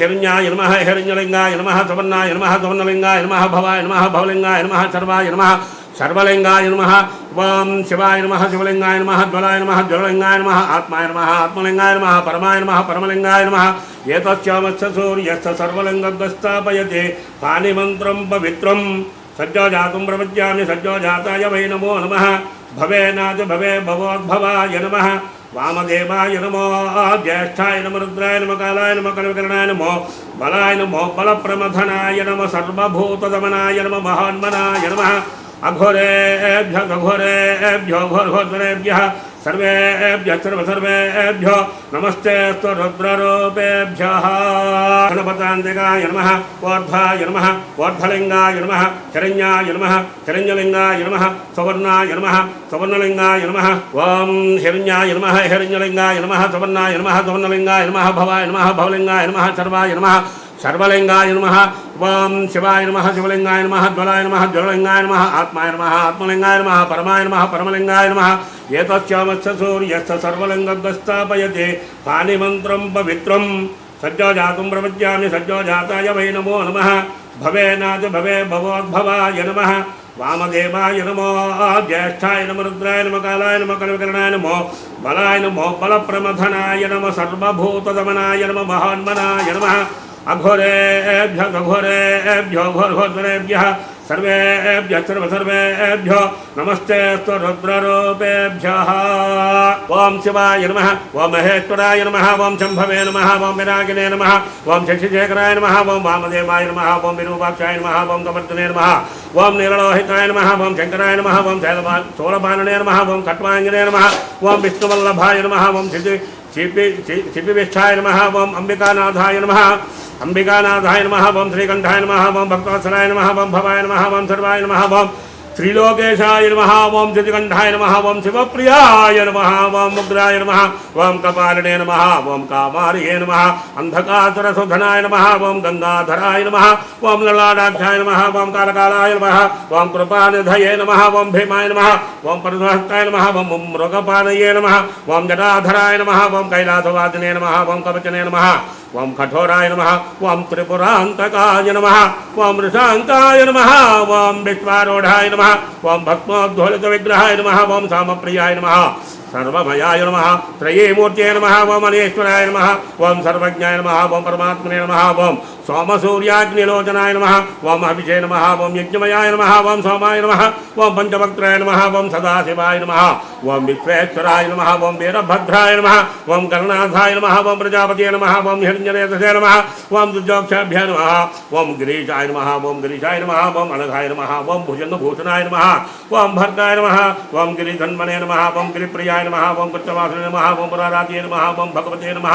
హిరణ్యాయ నమ హిరణ్యలింగాయ నమ సువర్ణాయ నమ సువర్ణలింగాయ నమ భవాయ నమ భవలింగాయ నమ సర్వాయ నమ సర్వలింగాయ నమ ఓం శివాయ నమ శివలింగాయ నమ జ్వలాయ నమ జ్వలలింగాయ నమ ఆత్మాయ నమ ఆత్మలింగాయ నమ పరమాయ నమ పరమలింగాయ నమ ఏతస్యామస్య సూర్యస్య సర్వలింగస్థాపయతే పానిమంత్రం పవిత్రం సజ్జోజాతం ప్రపద్యామి సజ్జోజాతాయ వై నమో నమ భవేనాథ భవే భవోద్భవాయ నమ వామదేవాయ నమో జ్యేష్ఠాయ నమ రుద్రాయ నమ కాలాయ నమ కలవికరణాయ నమో బలాయ నమో బలప్రమథనాయ నమ సర్వభూతదమనాయ నమ మహాన్మనాయ నమ అఘోరేభ్య అఘోరేభ్యో ఘోరఘోరేభ్య సర్వేభ్య సర్వ సర్వేభ్యో నమస్తే రుద్రరూపేభ్య గణపతాంతికాయ నమ ఓర్ధ్వాయ నమ ఓర్ధ్వలింగాయ నమ హిరణ్యాయ నమ హిరణ్యలింగాయ నమ సువర్ణాయ నమ సువర్ణలింగాయ నమ ఓం హిరణ్యాయ నమ హిరణ్యలింగాయ నమ సువర్ణాయ నమ సువర్ణలింగాయ నమ భవాయ నమ భవలింగాయ నమ సర్వాయ నమ సర్వలింగాయ నమ ఓం శివాయ నమ శివలింగాయ నమ జ్వలాయ నమ జ్వలలింగాయ నమ ఆత్మాయ నమ ఆత్మలింగాయ నమ పరమాయ నమ పరమలింగాయ నమ ఏతస్యామస్య సూర్యస్య సర్వలింగస్థాపయతే పానిమంత్రం పవిత్రం. సజ్జోజాతం ప్రపద్యామి సజ్జోజాతాయ వై నమో నమ. భవేనాథ భవే భవోద్భవాయ నమ. వామదేవాయ నమో జ్యేష్ఠాయ నమ రుద్రాయ నమ కాలాయ నమ కలవికరణాయ నమో బలాయ నమో బలప్రమథనాయ నమ సర్వభూతదమనాయ నమ మహాన్మనాయ నమ. అఘోరేభ్య అఘోరేభ్యో ఘోరఘోరేభ్య సర్వేభ్య సర్వ సర్వేభ్యో నమస్తే రుద్రరూపేభ్య ఓం శివాయ నమ ఓం మహేశ్వరాయ నమ ఓం శంభవే నమ ఓం వినాయకనే నమ ఓం శశిశేఖరాయ నమ ఓం వామదేవాయ నమ ఓం విరూపాక్షాయ నమ ఓం కమర్దనే నమ ఓం నీలలోహితాయ నమ ఓం శంకరాయ నమ ఓం శైలబా శూలపాణనే నమ ఓం కట్వాంజనే నమ ఓం విష్ణువల్లభాయ నమ ఓం శిశి చిపి చిపివిష్ఠాయ నమ ఓం అంబికానాథాయ నమ ఓం శ్రీకంఠాయ నమ ఓం భక్తవత్సలాయ నమ ఓం భవాయ నమ ఓం సర్వాయ నమ ఓం శ్రీలోకేశాయ నమ ఓం జ్యోతికంఠాయ నమ ఓం శివప్రియాయ నమ ఓం ముగ్రాయ నమ ఓం కపాలినే నమ ఓం కామార్యే నమ అంధకాసురసుధనాయ నమ ఓం గంగాధరాయ నమ ఓం లలాడాధ్యాయ నమ ఓం కాలకాలాయ నమ ఓం కృపానిధయే నమ ఓం భీమాయ నమ ఓం పరమహస్తాయ నమ ఓం మృగపానయే నమ ఓం జటాధరాయ నమ ఓం కైలాసవాదినే నమ ఓం కవచనే నమ ఓం కఠోరాయ నమ ఓం త్రిపురాంతకాయ నమ ఓం వృషాంకాయ నమ ఓం విశ్వారూఢాయ నమ ఓం భక్మోద్వలిత విగ్రహాయ నమ ఓం సామప్రియాయ నమ సర్వమయాయ నమ త్రయీమూర్తే నమ ఓం అనేశ్వరాయ నమ ఓం సర్వజ్ఞాయ నమ ఓం పరమాత్మనే నమ ఓం సోమసూర్యాగ్నిలోచనాయ నమ ఓం అభిషే నమ ఓం యజ్ఞమయాయ నమ ఓం సోమాయ నమ ఓం పంచభక్త్రాయ నమ ఓం సదాశివాయ నమ ఓం విశ్వేశ్వరాయ నమ ఓం వీరభద్రాయ నమ ఓం కరుణాథాయ నమ ఓం ప్రజాపతి నమ ఓం హిరణ్యనేతసే నమ ఓం దుర్జోక్షాభ్య నమ ఓం గిరీశాయ నమ ఓం గిరీశాయ నమ ఓం అనఘాయ నమ ఓం భుజంగభూషణాయ నమ ఓం భర్గాయ నమ ఓం గిరిధన్మనే నమ ఓం గిరిప్రియాయ నమ ఓం కృత్యవాసునే నమ ఓం పురారాతే నమ ఓం భగవతే నమ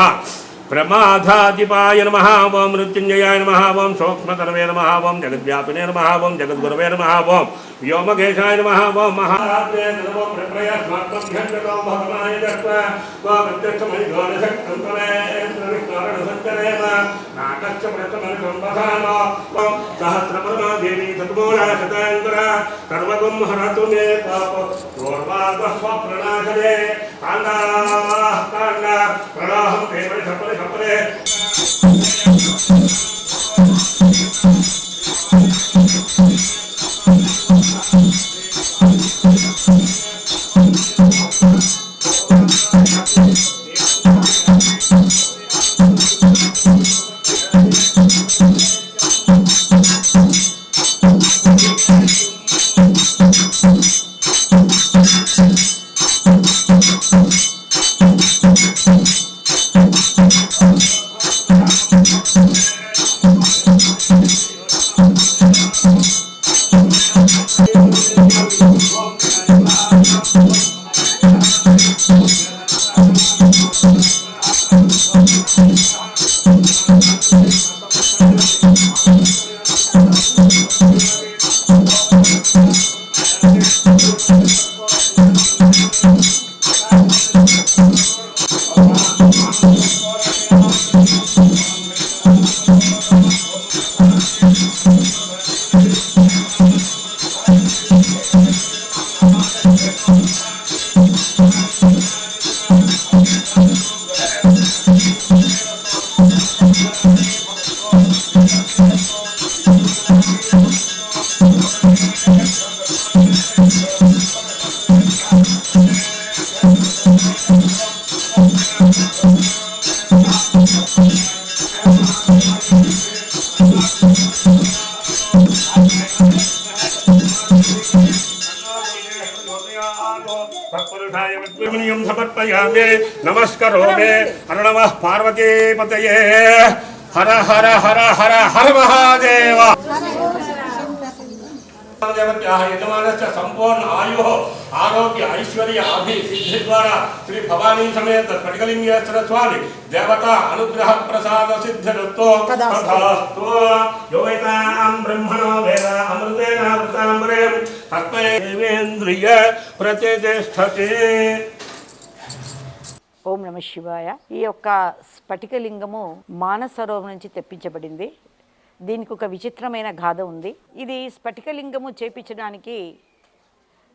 ప్రమాధాధిపాయ నమ ఓం మృత్యుంజయాయ నమ ఓం సూక్ష్మతరవే నమ ఓం జగద్వ్యాపినే నమ ఓం జగద్గురవే నమ ఓం వ్యోమకేశాయ నమ ఓం నమో ప్రప్రయస్మాత్మభ్యంగతో భగవాయ ప్రత్యక్షమై నాటశ్చ ప్రథమని సహస్రపరమా దేవి సద్మూలా సర్వగం హరతు మే పాప ప్రణాశనే కాండా కాండా ప్రణాహం కేవలి సపలి సపలే తత్పురుషాయ సమర్పయామి నమస్కరోమి హర నమ పార్వతీపతయే హర హర హర హర హర మహాదేవ సంపూర్ణ ఆయు ఆరోగ్య ఐశ్వర్య అభి సిద్ధి ద్వారా శ్రీ భవానీ సమేత స్ఫటికలింగేశ్వర స్వామి దేవత అనుగ్రహ ప్రసాద సిద్ధిరత్తో బ్రహ్మణో వేద అమృతేన వృతాంబరే తస్మై దేవేంద్రియ ఓం నమ శివాయ. ఈ యొక్క స్ఫటికలింగము మానసరోవరం నుంచి తెప్పించబడింది. దీనికి ఒక విచిత్రమైన గాథ ఉంది. ఇది స్ఫటికలింగము చేపించడానికి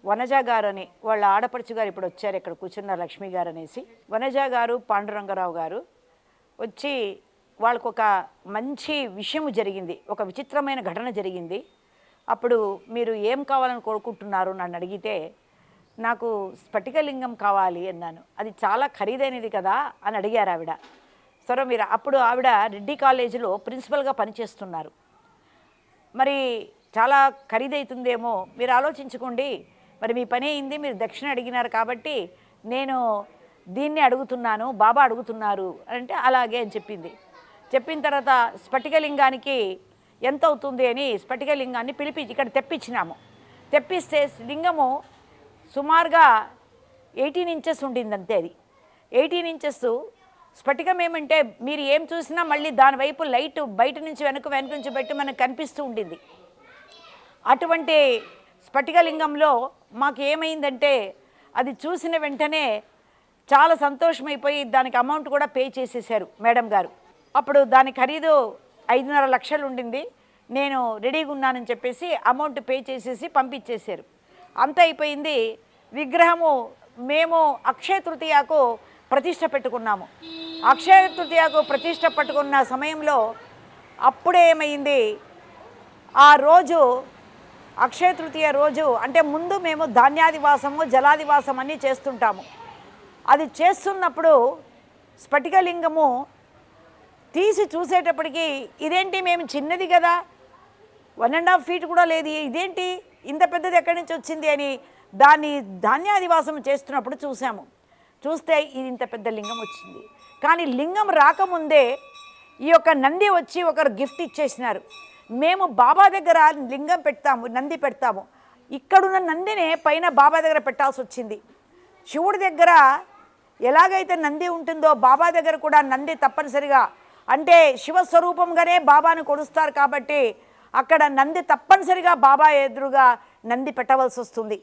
వనజ గారు అని వాళ్ళ ఆడపడుచు గారు ఇప్పుడు వచ్చారు ఇక్కడ కూర్చున్న లక్ష్మి గారు అనేసి. వనజ గారు పాండురంగరావు గారు వచ్చి వాళ్ళకు ఒక మంచి విషయం జరిగింది. ఒక విచిత్రమైన ఘటన జరిగింది. అప్పుడు మీరు ఏం కావాలని కోరుకుంటున్నారు నన్ను అడిగితే నాకు స్ఫటికలింగం కావాలి అన్నాను. అది చాలా ఖరీదైనది కదా అని అడిగారు ఆవిడ. సరే మీరు అప్పుడు ఆవిడ రెడ్డి కాలేజీలో ప్రిన్సిపల్గా పనిచేస్తున్నారు. మరి చాలా ఖరీదవుతుందేమో మీరు ఆలోచించుకోండి. మరి మీ పని అయింది మీరు దక్షిణ అడిగినారు కాబట్టి నేను దీన్ని అడుగుతున్నాను బాబా అడుగుతున్నారు అంటే అలాగే అని చెప్పింది. చెప్పిన తర్వాత స్ఫటికలింగానికి ఎంత అవుతుంది అని స్ఫటికలింగాన్ని పిలిపి ఇక్కడ తెప్పించినాము. తెప్పిస్తే లింగము సుమారుగా ఎయిటీన్ ఇంచెస్ ఉండింది అంతే అది. ఎయిటీన్ ఇంచెస్ స్ఫటికం ఏమంటే మీరు ఏం చూసినా మళ్ళీ దాని వైపు లైట్ బయట నుంచి వెనుక వెనుక నుంచి పెట్టి మనకు కనిపిస్తూ ఉండింది. అటువంటి స్ఫటికలింగంలో మాకు ఏమైందంటే అది చూసిన వెంటనే చాలా సంతోషమైపోయి దానికి అమౌంట్ కూడా పే చేసేసారు మేడం గారు. అప్పుడు దాని ఖరీదు ఐదున్నర లక్షలు ఉండింది నేను రెడీగా ఉన్నానని చెప్పేసి అమౌంట్ పే చేసేసి పంపించేశారు. అంత అయిపోయింది. విగ్రహము మేము అక్షయ తృతీయకు ప్రతిష్ట పెట్టుకున్నాము. అక్షయ తృతీయకు ప్రతిష్ట పట్టుకున్న సమయంలో అప్పుడే ఏమైంది? ఆ రోజు అక్షయ తృతీయ రోజు అంటే ముందు మేము ధాన్యాదివాసము జలాదివాసం అన్నీ చేస్తుంటాము. అది చేస్తున్నప్పుడు స్ఫటికలింగము తీసి చూసేటప్పటికి ఇదేంటి మేము చిన్నది కదా? వన్ అండ్ హాఫ్ ఫీట్ కూడా లేదు. ఇదేంటి? ఇంత పెద్దది ఎక్కడి నుంచి వచ్చింది అని దాన్ని ధాన్యాదివాసం చేస్తున్నప్పుడు చూసాము. చూస్తే ఇది ఇంత పెద్ద లింగం వచ్చింది. కానీ లింగం రాకముందే ఈ యొక్క నంది వచ్చి ఒకరు గిఫ్ట్ ఇచ్చేసినారు. మేము బాబా దగ్గర లింగం పెడతాము నంది పెడతాము. ఇక్కడున్న నందినే పైన బాబా దగ్గర పెట్టాల్సి వచ్చింది. శివుడి దగ్గర ఎలాగైతే నంది ఉంటుందో బాబా దగ్గర కూడా నంది తప్పనిసరిగా అంటే శివస్వరూపంగానే బాబాను కొలుస్తారు కాబట్టి అక్కడ నంది తప్పనిసరిగా బాబా ఎదురుగా నంది పెట్టవలసి వస్తుంది.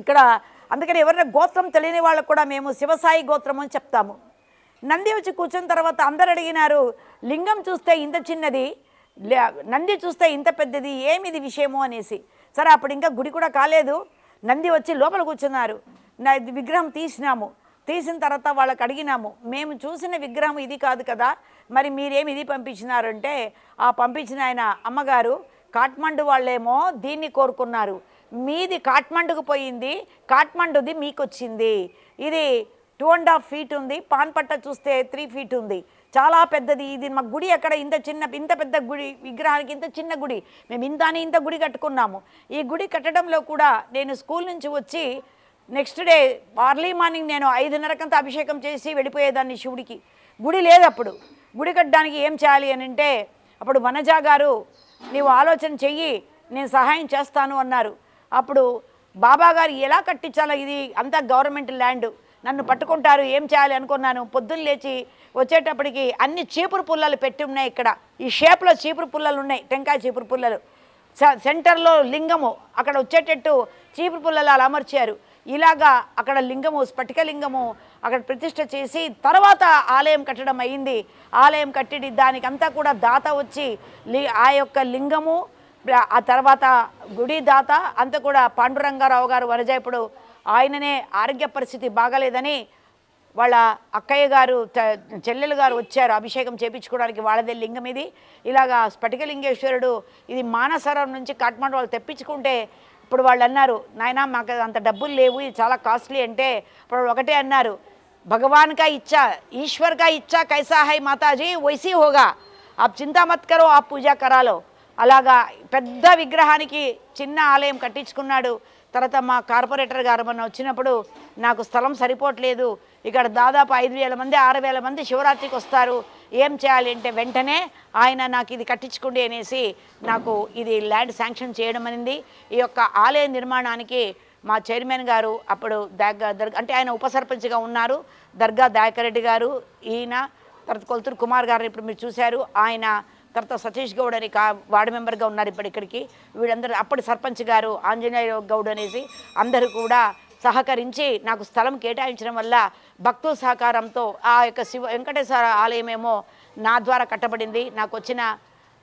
ఇక్కడ అందుకని ఎవరైనా గోత్రం తెలియని వాళ్ళకు కూడా మేము శివసాయి గోత్రం అని చెప్తాము. నంది వచ్చి కూర్చున్న తర్వాత అందరు అడిగినారు లింగం చూస్తే ఇంత చిన్నది నంది చూస్తే ఇంత పెద్దది ఏమిది విషయము అనేసి. సరే అప్పుడు ఇంకా గుడి కూడా కాలేదు. నంది వచ్చి లోపల కూర్చున్నారు. నా ఇది విగ్రహం తీసినాము. తీసిన తర్వాత వాళ్ళకి అడిగినాము మేము చూసిన విగ్రహం ఇది కాదు కదా మరి మీరేమి ఇది పంపించినారంటే ఆ పంపించిన ఆయన అమ్మగారు కాట్మండు వాళ్ళేమో దీన్ని కోరుకున్నారు మీది కాట్మండుకు పోయింది కాట్మండుది మీకు వచ్చింది ఇది టూ అండ్ హాఫ్ ఫీట్ ఉంది పాన్పట్ట చూస్తే త్రీ ఫీట్ ఉంది చాలా పెద్దది ఇది మా గుడి అక్కడ ఇంత చిన్న ఇంత పెద్ద గుడి విగ్రహానికి ఇంత చిన్న గుడి మేము ఇంత అని ఇంత గుడి కట్టుకున్నాము ఈ గుడి కట్టడంలో కూడా నేను స్కూల్ నుంచి వచ్చి నెక్స్ట్ డే అర్లీ మార్నింగ్ నేను ఐదున్నరకంతా అభిషేకం చేసి వెళ్ళిపోయేదాన్ని శివుడికి. గుడి లేదు అప్పుడు గుడి కట్టడానికి ఏం చేయాలి అని అంటే అప్పుడు వనజా గారు నీవు ఆలోచన చెయ్యి నేను సహాయం చేస్తాను అన్నారు. అప్పుడు బాబా గారు ఎలా కట్టించాలో ఇది? అంతా గవర్నమెంట్ ల్యాండ్. నన్ను పట్టుకుంటారు ఏం చేయాలి అనుకున్నాను. పొద్దున్న లేచి వచ్చేటప్పటికి అన్ని చీపురు పుల్లలు పెట్టి ఉన్నాయి ఇక్కడ. ఈ షేప్లో చీపురు పుల్లలు ఉన్నాయి టెంకాయ చీపురు పుల్లలు. స- సెంటర్లో లింగము. అక్కడ వచ్చేటట్టు చీపురు పుల్లలు అలా అమర్చారు. ఇలాగా అక్కడ లింగము స్ఫటికలింగము అక్కడ ప్రతిష్ట చేసి తర్వాత ఆలయం కట్టడం అయింది. ఆలయం కట్టి దానికంతా కూడా దాత వచ్చి ఆ యొక్క లింగము ఆ తర్వాత గుడి దాత అంతా కూడా పాండురంగారావు గారు వరజ ఆయననే ఆరోగ్య పరిస్థితి బాగలేదని వాళ్ళ అక్కయ్య గారు చెల్లెలు గారు వచ్చారు అభిషేకం చేపించుకోవడానికి వాళ్ళదే లింగం ఇది. ఇలాగా స్ఫటికలింగేశ్వరుడు ఇది మానసరం నుంచి కాట్మండు వాళ్ళు తెప్పించుకుంటే ఇప్పుడు వాళ్ళు అన్నారు నాయనా మాకు అంత డబ్బులు లేవు ఇది చాలా కాస్ట్లీ అంటే ఇప్పుడు ఒకటే అన్నారు భగవాన్ కా ఇచ్చా ఈశ్వర్ కా ఇచ్చా కైసా హై మాతాజీ వైసీ హోగా ఆప్ చింతా మత్ కరో ఆ పూజా కరాలో. అలాగా పెద్ద విగ్రహానికి చిన్న ఆలయం కట్టించుకున్నాడు. తర్వాత మా కార్పొరేటర్ గారు మొన్న వచ్చినప్పుడు నాకు స్థలం సరిపోవట్లేదు ఇక్కడ దాదాపు ఐదు వేల మంది ఆరు వేల మంది శివరాత్రికి వస్తారు ఏం చేయాలి అంటే వెంటనే ఆయన నాకు ఇది కట్టించుకోండి అనేసి నాకు ఇది ల్యాండ్ శాంక్షన్ చేయడం అనింది. ఈ యొక్క ఆలయ నిర్మాణానికి మా చైర్మన్ గారు అప్పుడు దాగా దర్గా అంటే ఆయన ఉప సర్పంచ్గా ఉన్నారు. దర్గా దయాకర్ రెడ్డి గారు ఈయన తర్వాత కొలుతురు కుమార్ గారు ఇప్పుడు మీరు చూశారు. ఆయన తర్వాత సతీష్ గౌడ్ అని కా వార్డు మెంబర్గా ఉన్నారు ఇప్పుడు ఇక్కడికి. వీళ్ళందరూ అప్పటి సర్పంచ్ గారు ఆంజనేయ గౌడ్ అనేసి అందరూ కూడా సహకరించి నాకు స్థలం కేటాయించడం వల్ల భక్తుల సహకారంతో ఆ యొక్క శివ వెంకటేశ్వర ఆలయమేమో నా ద్వారా కట్టబడింది. నాకు వచ్చిన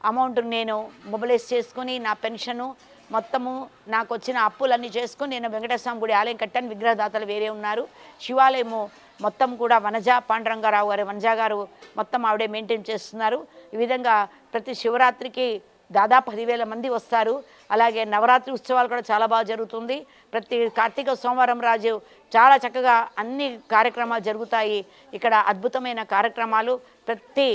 అమౌంట్ నేను మొబిలైజ్ చేసుకుని నా పెన్షను మొత్తము నాకు వచ్చిన అప్పులన్నీ చేసుకుని నేను వెంకటేశ్వర గుడి ఆలయం కట్టాను. విగ్రహదాతలు వేరే ఉన్నారు. శివాలయము మొత్తం కూడా వనజ పాండరంగారావు గారు వనజ గారు మొత్తం ఆవిడే మెయింటైన్ చేస్తున్నారు. ఈ విధంగా ప్రతి శివరాత్రికి దాదాపు పదివేల మంది వస్తారు. అలాగే నవరాత్రి ఉత్సవాలు కూడా చాలా బాగా జరుగుతుంది. ప్రతి కార్తీక సోమవారం రాజు చాలా చక్కగా అన్ని కార్యక్రమాలు జరుగుతాయి. ఇక్కడ అద్భుతమైన కార్యక్రమాలు. ప్రతి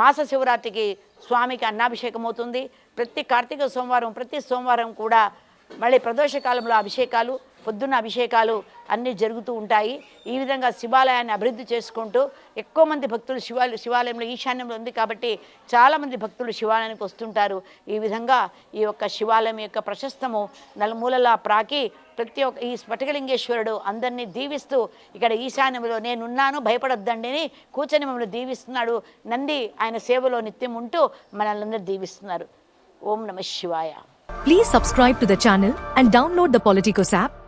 మాస శివరాత్రికి స్వామికి అన్నాభిషేకం అవుతుంది. ప్రతి కార్తీక సోమవారం ప్రతి సోమవారం కూడా మళ్ళీ ప్రదోష కాలంలో అభిషేకాలు. పొద్దున్న అభిషేకాలు అన్నీ జరుగుతూ ఉంటాయి. ఈ విధంగా శివాలయాన్ని అభివృద్ధి చేసుకుంటూ ఎక్కువ మంది భక్తులు శివాలయ శివాలయంలో ఈశాన్యంలో ఉంది కాబట్టి చాలామంది భక్తులు శివాలయానికి వస్తుంటారు. ఈ విధంగా ఈ యొక్క శివాలయం యొక్క ప్రశస్తము నలుమూలలా ప్రాకి ప్రతి ఒక్క ఈ స్ఫటికలింగేశ్వరుడు అందరినీ దీవిస్తూ ఇక్కడ ఈశాన్యంలో నేనున్నాను భయపడొద్దండి అని కూర్చొని మమ్మల్ని దీవిస్తున్నాడు. నంది ఆయన సేవలో నిత్యం ఉంటూ మనల్ని దీవిస్తున్నారు. ఓం నమ శివాయ. Please subscribe to the channel and download the Politicos app